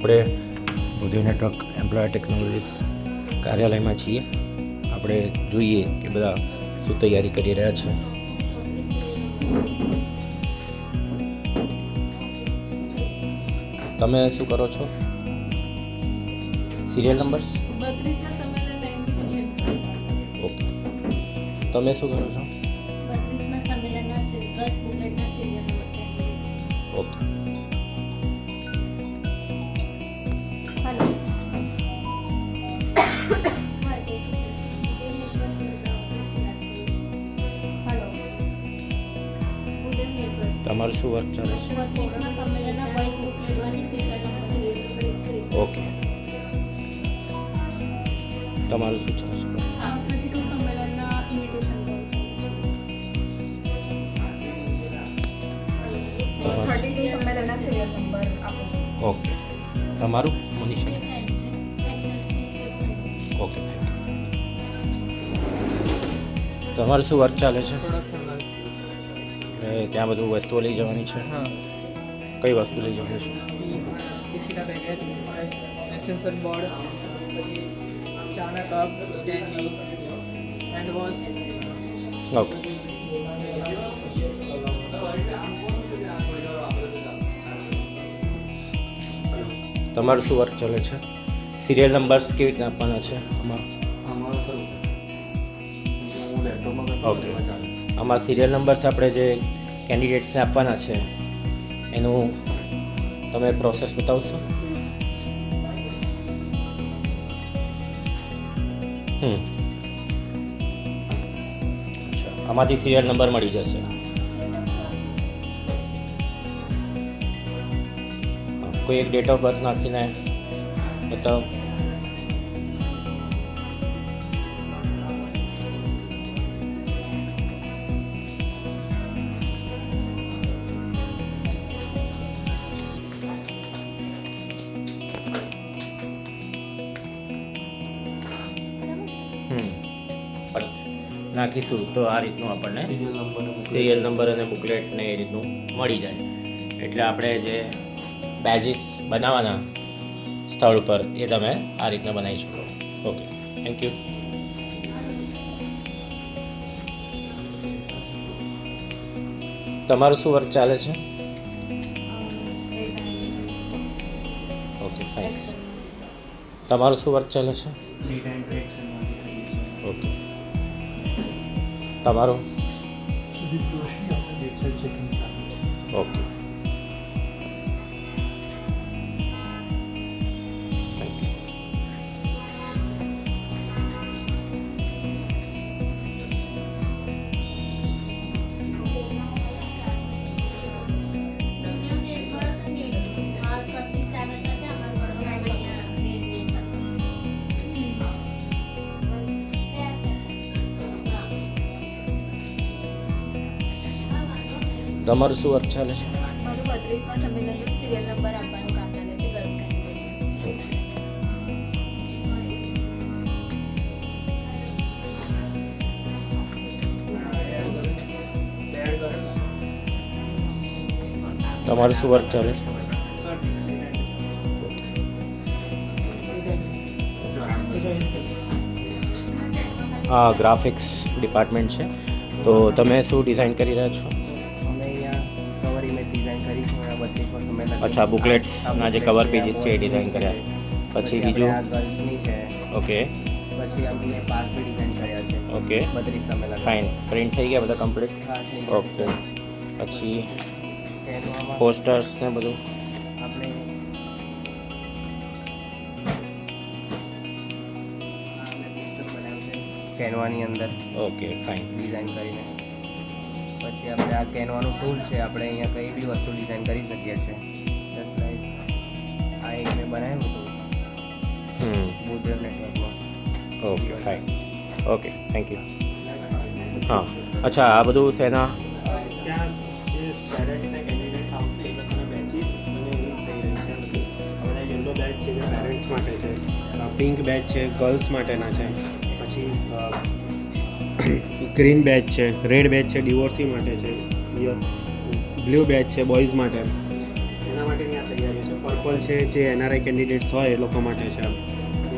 આપણે બુદ્ધિ network employer technologies કાર્યાલયમાં છીએ. આપણે જોઈએ કે બધા શું તૈયારી કરી રહ્યા છે. તમે શું કરો છો? Serial numbers okay. તમે શું કરો છો? ઓકે. તમારું શું વર્ક ચાલે છે? ઓકે તમારું શું ચાલે છો? ઓકે તમારું? મનીષા. ઓકે તમારું શું વર્ક ચાલે છે? એટલે ત્યાં બધું વસ્તુઓ લઈ જવાની છે. હા. કઈ વસ્તુ લઈ જવાની છે? બિસ્કિટા પેકેટ એસેન્સર બોર્ડ પછી ચાના cup standee hand wash. Okay. તમારું શું વર્ક ચાલે છે? સિરિયલ નંબર્સ કેવી રીતના આપવાના છે આમાં? ઓકે આમાં સિરિયલ નંબર્સ આપણે જે કેન્ડિડેટ્સને આપવાના છે, એનું તમે પ્રોસેસ બતાવશો? હમ. આમાંથી સિરિયલ નંબર મળી જશે. કોઈ એક ડેટ ઓફ બર્થ નાખીને, એ હમ નાખીશું. તો આ રીતનું આપણને સિરિયલ નંબર અને બુકલેટ ને એ રીતનું મળી જાય. એટલે આપણે જે બેજીસ બનાવવાના સ્થળ ઉપર એ તમે આ રીતના બનાવી શકો. ઓકે થેન્ક યુ તમારું શું વર્ક ચાલે છે? ઓકે ફાઇન તમારું શું વર્ક ચાલે છે? તમારું? ઓકે તમારું શું વર્ક ચાલે છે? તમારું શું વર્ક ચાલે છે? હા ગ્રાફિક્સ ડિપાર્ટમેન્ટ છે. તો તમે શું ડિઝાઇન કરી રહ્યા છો? અચ્છા બુકલેટ્સના જે કવર પેજીસ છે એ ડિઝાઇન કર્યા. પછી બીજું? આ ગર્લ્સની છે. ઓકે. પછી અમે પાસ બી ડિઝાઇન કર્યા છે. ઓકે. બત્રીસ સંમેલન ફાઇન. પ્રિન્ટ થઈ ગયા બધા કમ્પ્લીટ? હા છે ઓકે. પછી કેનવામાં પોસ્ટર્સ ને બધું? આપણે આ અમે poster બનાવ્યું છે. કેનવાની અંદર. Okay fine. ડિઝાઇન કરીને. પછી આપણે આ કેનવાનું ટૂલ છે આપણે અહીંયા કઈ બી વસ્તુ ડિઝાઇન કરી શકીએ છીએ. જસ્ટ લાઈક આ એક મેં બનાવ્યું હતું. હમ. બુદ્ધ નેટવર્કમાં okay fine okay thank you હા. અચ્છા આ બધું શેના ત્યાં જે પેરેન્ટ્સ કેન્ડિડેટ્સ આવશે એ લોકોના બેચીસ અને એની થઈ રહી છે. બધી યલો બેચ છે જે પેરેન્ટ્સ માટે છે પિંક બેચ છે ગર્લ્સ માટેના છે. પછી ગ્રીન બેચ છે રેડ બેચ છે ડિવોર્સી માટે છે બ્લુ બેચ છે બોયઝ માટે. એના માટેની આ તૈયારી છે. પર્પલ છે જે એનઆરઆઈ કેન્ડિડેટ્સ હોય એ લોકો માટે છે.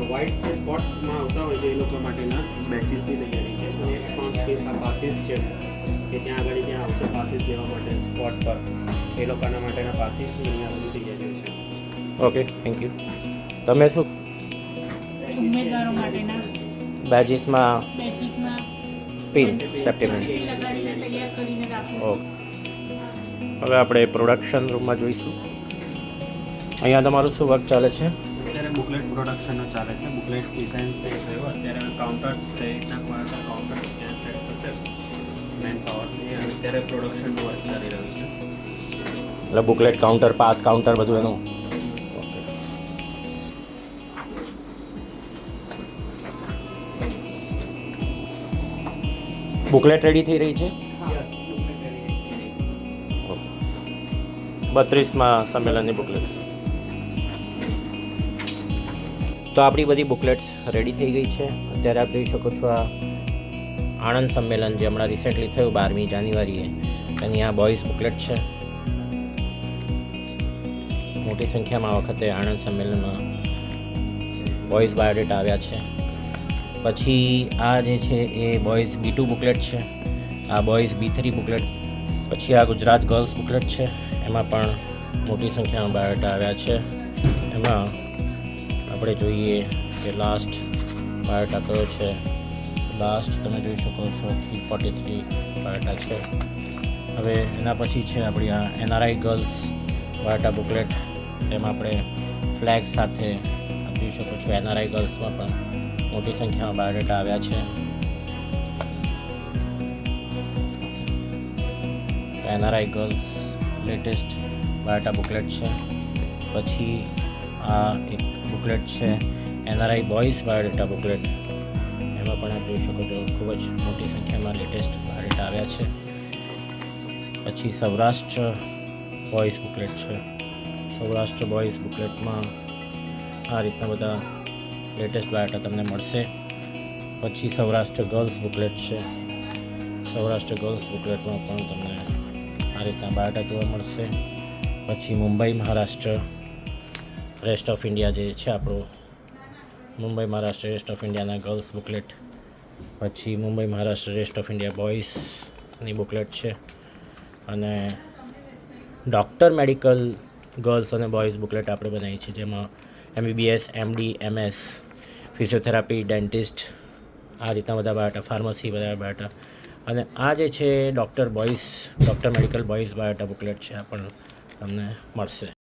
વ્હાઇટ છે સ્પોટમાં આવતા હોય છે એ લોકો માટેના બેચીસની તૈયારી છે. અને એકાઉન્ટ ફીસ આ પાસીસ છે. કે ત્યાં આગળ ત્યાં આવશે પાસીસ લેવા માટે સ્પોટ પર. એ લોકોના માટેના પાસીસની અહીંયા બધી તૈયારીઓ છે. ઓકે થેન્ક યુ તમે શું? ઉમેદવારો માટેના બેજીસમાં બેચીસમાં પિન સેપ્ટેમ્બર ઓકે હવે આપણે પ્રોડક્શન રૂમમાં જોઈશું. અહીંયા તમારું શું વર્ક ચાલે છે? અત્યારે બુકલેટ પ્રોડક્શનનો ચાલે છે. બુકલેટ ડિઝાઇન્સ ને થયું અત્યારે કાઉન્ટર્સ કઈ રીતના કાઉન્ટર્સ ત્યાં સેટ થશે. મેન પાવરથી અત્યારે પ્રોડક્શનનું વર્ક ચાલી રહ્યું છે. એટલે બુકલેટ કાઉન્ટર પાસ કાઉન્ટર બધું એનું બુકલેટ રેડી થઈ રહી છે? બત્રીસમાં સંમેલનની બુકલેટ. તો આપણી બધી બુકલેટ્સ રેડી થઈ ગઈ છે. અત્યારે આપ જોઈ શકો છો આ આણંદ સંમેલન જે હમણાં રિસેન્ટલી થયું બારમી જાન્યુઆરીએ. એની આ બોયઝ બુકલેટ છે. મોટી સંખ્યામાં આ વખતે આણંદ સંમેલનમાં બોયઝ બાયોડેટા આવ્યા છે. પછી આ જે છે એ બોયઝ બી ટુ બુકલેટ છે. આ બોયઝ બી થ્રી બુકલેટ પછી આ ગુજરાત ગર્લ્સ બુકલેટ છે. એમાં પણ મોટી સંખ્યામાં બાયોડેટા આવ્યા છે. એમાં આપણે જોઈએ કે લાસ્ટ બાયોડેટા કયો છે. લાસ્ટ તમે જોઈ શકો છો થ્રી ફોર્ટી થ્રી બાયોડેટા છે. હવે એના પછી છે આપણી આ એનઆરઆઈ ગર્લ્સ બાયોટા બુકલેટ તેમાં આપણે ફ્લેગ સાથે જોઈ શકો છો એનઆરઆઈ ગર્લ્સમાં પણ. મોટી સંખ્યામાં બાયોડેટા આવ્યા છે. NRI girls latest biodata booklet છે. પછી આ એક બુકલેટ છે, એનઆરઆઈ બોયઝ બાયોડેટા બુકલેટ. એમાં પણ આપ જોઈ શકો છો, ખૂબ જ મોટી સંખ્યામાં લેટેસ્ટ બાયોડેટા આવ્યા છે. પછી સૌરાષ્ટ્ર બોયઝ બુકલેટ છે. સૌરાષ્ટ્ર બોયઝ બુકલેટમાં આ રીતના બધા લેટેસ્ટ બાયોટા તમને મળશે. પછી સૌરાષ્ટ્ર ગર્લ્સ બુકલેટ છે. સૌરાષ્ટ્ર ગર્લ્સ બુકલેટમાં પણ તમને આ રીતના બાયોટા જોવા મળશે. પછી Mumbai, Maharashtra rest of India જે છે આપણું. મુંબઈ, મહારાષ્ટ્ર રેસ્ટ ઓફ ઇન્ડિયાના ગર્લ્સ બુકલેટ પછી Mumbai, Maharashtra rest of India બોયઝની booklet છે. અને ડૉક્ટર મેડિકલ ગર્લ્સ અને બોયઝ બુકલેટ આપણે બનાવી છે, જેમાં MBBS MD MS physiotherapy, dentist, આ રીતના બધા બાયોટા, ફાર્મસી બધા બાયોટા. અને આ જે છે doctor boys doctor medical boys biodata booklet છે, આ પણ તમને મળશે.